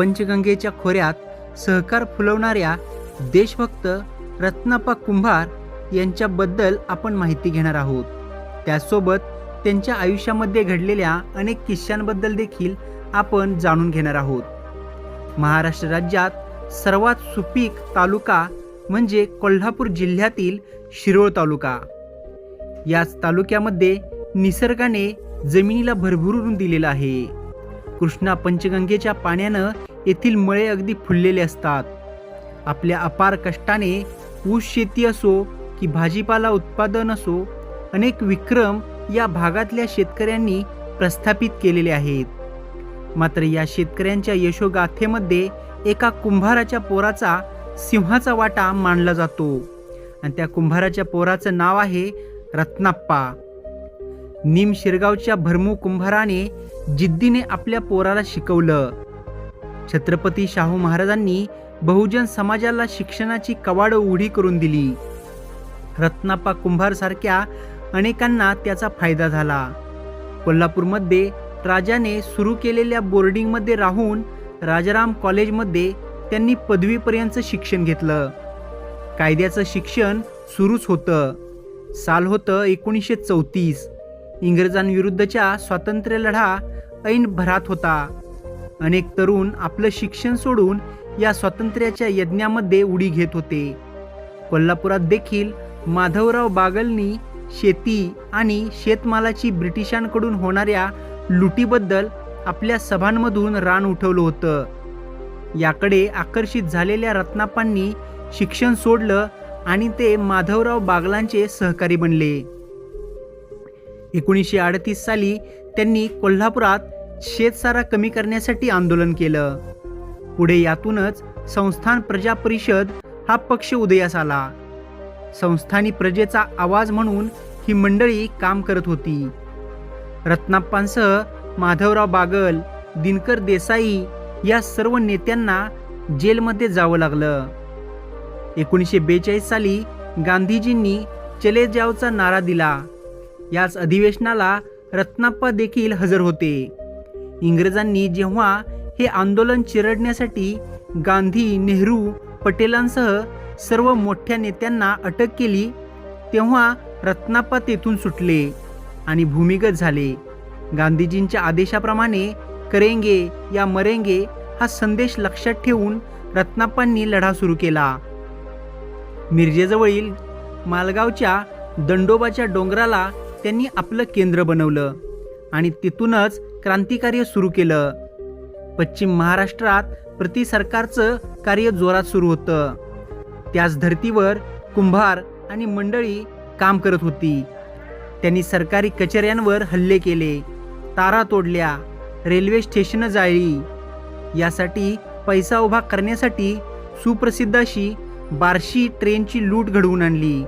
पंचगंगेच्या खोऱ्यात सहकार फुलवणाऱ्या देशभक्त रत्नाप्पा कुंभार यांच्याबद्दल आपण माहिती घेणार आहोत. त्यासोबत त्यांच्या आयुष्यामध्ये घडलेल्या अनेक किस्स्यांबद्दल देखील आपण जाणून घेणार आहोत. महाराष्ट्र राज्यात सर्वात सुपीक तालुका म्हणजे कोल्हापूर जिल्ह्यातील शिरोळ तालुका. याच तालुक्यामध्ये निसर्गाने जमिनीला भरभरून दिलेलं आहे. कृष्णा पंचगंगेच्या पाण्यानं येथील मळे अगदी फुललेले असतात. आपल्या अपार कष्टाने ऊस शेती असो की भाजीपाला उत्पादन असो अनेक विक्रम या भागातल्या शेतकऱ्यांनी प्रस्थापित केलेले आहेत. मात्र या शेतकऱ्यांच्या यशोगाथेमध्ये एका कुंभाराच्या पोराचा सिंहाचा वाटा मानला जातो आणि त्या कुंभाराच्या पोराचं नाव आहे रत्नाप्पा. निम शिरगावच्या भरमू कुंभाराने जिद्दीने आपल्या पोराला शिकवलं. छत्रपती शाहू महाराजांनी बहुजन समाजाला शिक्षणाची कवाड उघडी करून दिली. रत्नाप्पा कुंभारसारख्या अनेकांना त्याचा फायदा झाला. कोल्हापूरमध्ये राजाने सुरू केलेल्या बोर्डिंगमध्ये राहून राजाराम कॉलेजमध्ये त्यांनी पदवीपर्यंतचं शिक्षण घेतलं. कायद्याचं शिक्षण सुरूच होतं. साल होतं एकोणीसशे चौतीस. इंग्रजांविरुद्धच्या स्वातंत्र्य लढा ऐन भरात होता. अनेक तरुण आपलं शिक्षण सोडून या स्वातंत्र्याच्या यज्ञामध्ये उडी घेत होते. कोल्हापुरात देखील माधवराव बागलनी शेती आणि शेतमालाची ब्रिटिशांकडून होणाऱ्या लुटीबद्दल आपल्या सभांमधून रान उठवलं होतं. याकडे आकर्षित झालेल्या रत्नाप्पांनी शिक्षण सोडलं आणि ते माधवराव बागलांचे सहकारी बनले. एकोणीसशे अडतीस साली त्यांनी कोल्हापुरात शेतसारा कमी करण्यासाठी आंदोलन केलं. पुढे यातूनच संस्थान प्रजा परिषद हा पक्ष उदयास आला. संस्थानी प्रजेचा आवाज म्हणून ही मंडळी काम करत होती. रत्नाप्पांसह माधवराव बागल दिनकर देसाई या सर्व नेत्यांना जेलमध्ये जावं लागलं. एकोणीसशे बेचाळीस साली गांधीजींनी चले जावचा नारा दिला. याच अधिवेशनाला रत्नाप्पा देखील हजर होते. इंग्रजांनी जेव्हा हे आंदोलन चिरडण्यासाठी गांधी नेहरू पटेलांसह सर्व मोठ्या नेत्यांना अटक केली तेव्हा रत्नाप्पा तेथून सुटले आणि भूमिगत झाले. गांधीजींच्या आदेशाप्रमाणे करेंगे या मरेंगे हा संदेश लक्षात ठेवून रत्नाप्पांनी लढा सुरू केला. मिरजेजवळील मालगावच्या दंडोबाच्या डोंगराला त्यांनी आपलं केंद्र बनवलं. आणि तिथूनच क्रांतिकार्य सुरू केलं. पश्चिम महाराष्ट्रात प्रति सरकारचं कार्य जोरात सुरू होतं. त्याच धर्तीवर कुंभार आणि मंडळी काम करत होती. त्यांनी सरकारी कचेऱ्यांवर हल्ले केले तारा तोडल्या रेल्वे स्टेशनं जाळली यासाठी पैसा उभा करण्यासाठी सुप्रसिद्ध अशी बार्शी ट्रेनची लूट घडवून आणली.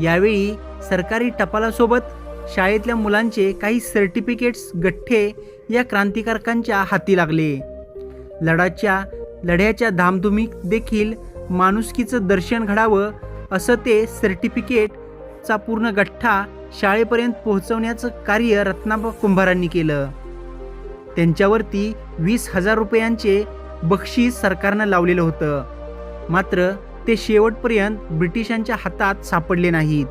यावेळी सरकारी टपालासोबत शाळेतल्या मुलांचे काही सर्टिफिकेट्स गठ्ठे या क्रांतिकारकांच्या हाती लागले. लढाच्या लढ्याच्या धामधुमीत देखील माणुसकीचं दर्शन घडावं असं ते सर्टिफिकेटचा पूर्ण गठ्ठा शाळेपर्यंत पोहोचवण्याचं कार्य रत्नाबा कुंभारांनी केलं. त्यांच्यावरती वीस हजार रुपयांचे बक्षीस सरकारनं लावलेलं होतं. मात्र ते शेवटपर्यंत ब्रिटिशांच्या हातात सापडले नाहीत.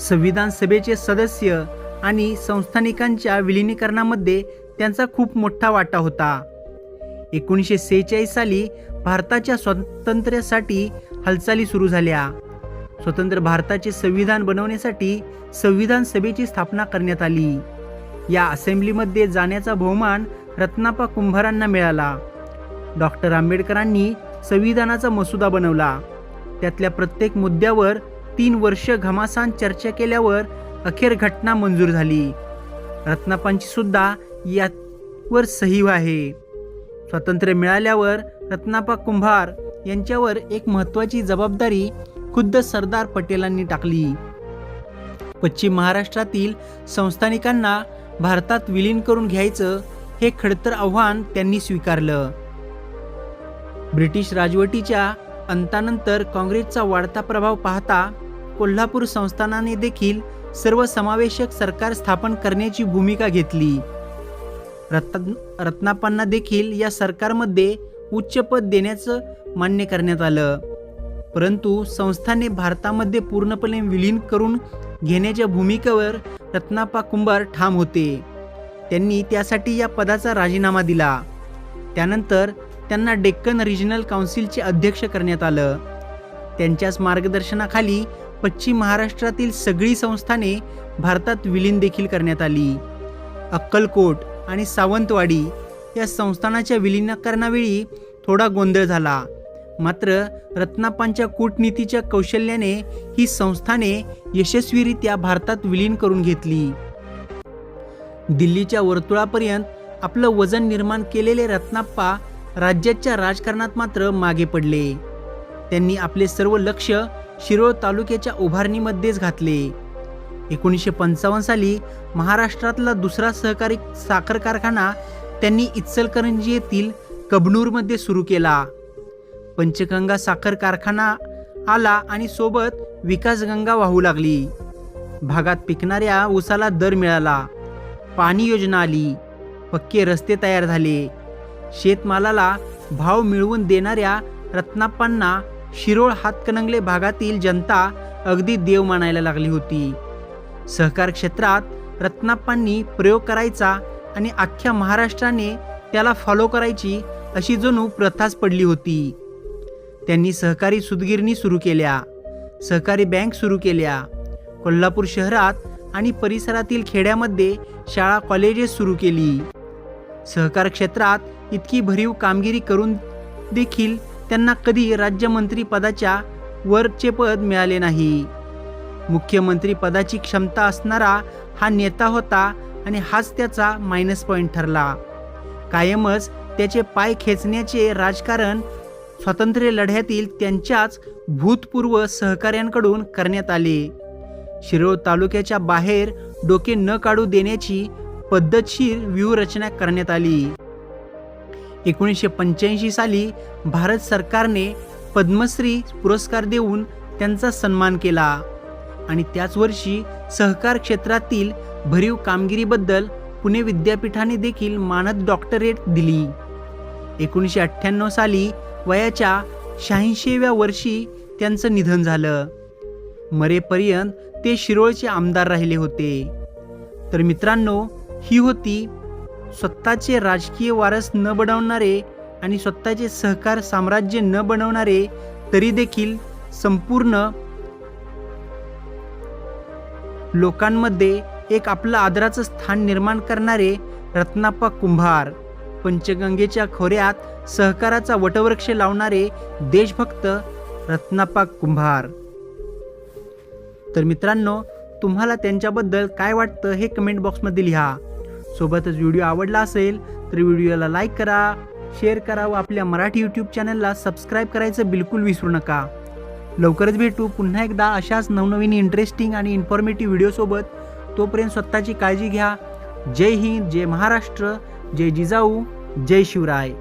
संविधान सभेचे सदस्य आणि संस्थानिकांच्या विलिनीकरणामध्ये त्यांचा खूप मोठा वाटा होता. एकोणीसशे सेहेचाळीस साली भारताच्या स्वातंत्र्यासाठी हालचाली सुरू झाल्या. स्वतंत्र भारताचे संविधान बनवण्यासाठी संविधान सभेची स्थापना करण्यात आली. या असेंब्लीमध्ये जाण्याचा बहुमान रत्नापा कुंभारांना मिळाला. डॉक्टर आंबेडकरांनी संविधानाचा मसुदा बनवला. त्यातल्या प्रत्येक मुद्द्यावर तीन वर्ष घमासान चर्चा केल्यावर अखेर घटना मंजूर झाली. रत्नापांची सुद्धा यावर सही आहे. स्वातंत्र्य मिळाल्यावर रत्नापा कुंभार यांच्यावर एक महत्त्वाची जबाबदारी खुद्द सरदार पटेलांनी टाकली. पश्चिम महाराष्ट्रातील संस्थानिकांना भारतात विलीन करून घ्यायचं हे खडतर आव्हान त्यांनी स्वीकारलं. ब्रिटिश राजवटीच्या अंतानंतर काँग्रेसचा वाढता प्रभाव पाहता कोल्हापूर संस्थानाने देखील सर्वसमावेशक सरकार स्थापन करण्याची भूमिका घेतली. रत्न रत्नाप्पांना देखील या सरकारमध्ये उच्च पद देण्याचं मान्य करण्यात आलं. परंतु संस्थाने भारतामध्ये पूर्णपणे विलीन करून घेण्याच्या भूमिकेवर रत्नाप्पा कुंभार ठाम होते. त्यांनी त्यासाठी या पदाचा राजीनामा दिला. त्यानंतर त्यांना डेक्कन रिजनल काउन्सिलचे अध्यक्ष करण्यात आलं. त्यांच्याच मार्गदर्शनाखाली पश्चिम महाराष्ट्रातील सगळी संस्थाने भारतात विलीन देखील करण्यात आली. अक्कलकोट आणि सावंतवाडी या संस्थानाच्या विलीनीकरणावेळी थोडा गोंधळ झाला. मात्र रत्नाप्पांच्या कूटनीतीच्या कौशल्याने ही संस्थाने यशस्वीरित्या भारतात विलीन करून घेतली. दिल्लीच्या वर्तुळापर्यंत आपलं वजन निर्माण केलेले रत्नाप्पा राज्याच्या राजकारणात मात्र मागे पडले. त्यांनी आपले सर्व लक्ष शिरोळ तालुक्याच्या उभारणीमध्येच घातले. एकोणीसशे पंचावन्न साली महाराष्ट्रातला दुसरा सहकारी साखर कारखाना त्यांनी इचलकरंजी येथील कबनूरमध्ये सुरू केला. पंचगंगा साखर कारखाना आला आणि सोबत विकासगंगा वाहू लागली. भागात पिकणाऱ्या ऊसाला दर मिळाला. पाणी योजना आली. पक्के रस्ते तयार झाले. शेतमालाला भाव मिळवून देणाऱ्या रत्नाप्पांना शिरोळ हातकणंगले भागातील जनता अगदी देव मानायला लागली होती. सहकार क्षेत्रात रत्नाप्पांनी प्रयोग करायचा आणि अख्ख्या महाराष्ट्राने त्याला फॉलो करायची अशी जणू प्रथाच पडली होती. त्यांनी सहकारी सुदगिरणी सुरू केल्या सहकारी बँक सुरू केल्या कोल्हापूर शहरात आणि परिसरातील खेड्यामध्ये शाळा कॉलेजेस सुरू केली. सहकार क्षेत्रात इतकी भरीव कामगिरी करून देखील त्यांना कधी राज्यमंत्री पदाच्या वरचे पद मिळाले नाही. मुख्यमंत्री पदाची क्षमता असणारा हा नेता होता आणि हाच त्याचा मायनस पॉईंट ठरला. कायमच त्याचे पाय खेचण्याचे राजकारण स्वातंत्र्य लढ्यातील त्यांच्याच भूतपूर्व सहकाऱ्यांकडून करण्यात आले. शिरोळ तालुक्याच्या बाहेर डोके न काढू देण्याची पद्धतशीर व्यूहरचना करण्यात आली. एकोणीसशे पंच्याऐंशी साली भारत सरकारने पद्मश्री पुरस्कार देऊन त्यांचा सन्मान केला. आणि त्याच वर्षी सहकार क्षेत्रातील भरीव कामगिरीबद्दल पुणे विद्यापीठाने देखील मानद डॉक्टरेट दिली. एकोणीसशे अठ्ठ्याण्णव साली वयाच्या शहाऐंशीव्या वर्षी त्यांचं निधन झालं. मरेपर्यंत ते शिरोळचे आमदार राहिले होते. तर मित्रांनो ही होती स्वतःचे राजकीय वारस न बनवणारे आणि स्वतःचे सहकार साम्राज्य न बनवणारे तरी देखील संपूर्ण लोकांमध्ये एक आपलं आदराचं स्थान निर्माण करणारे रत्नाप्पा कुंभार पंचगंगेच्या खोऱ्यात सहकाराचा वटवृक्ष लावणारे देशभक्त रत्नाप्पा कुंभार. तर मित्रांनो तुम्हाला त्यांच्याबद्दल काय वाटतं हे कमेंट बॉक्समध्ये लिहा. सोबतच व्हिडिओ आवडला असेल तर व्हिडिओला लाईक करा शेअर करा व आपल्या मराठी यूट्यूब चॅनलला सबस्क्राईब करायचं बिलकुल विसरू नका. लवकरच भेटू पुन्हा एकदा अशाच नवनवीन इंटरेस्टिंग आणि इन्फॉर्मेटिव्ह व्हिडिओसोबत तोपर्यंत स्वतःची काळजी घ्या. जय हिंद जय महाराष्ट्र जय जिजाऊ जय शिवराय.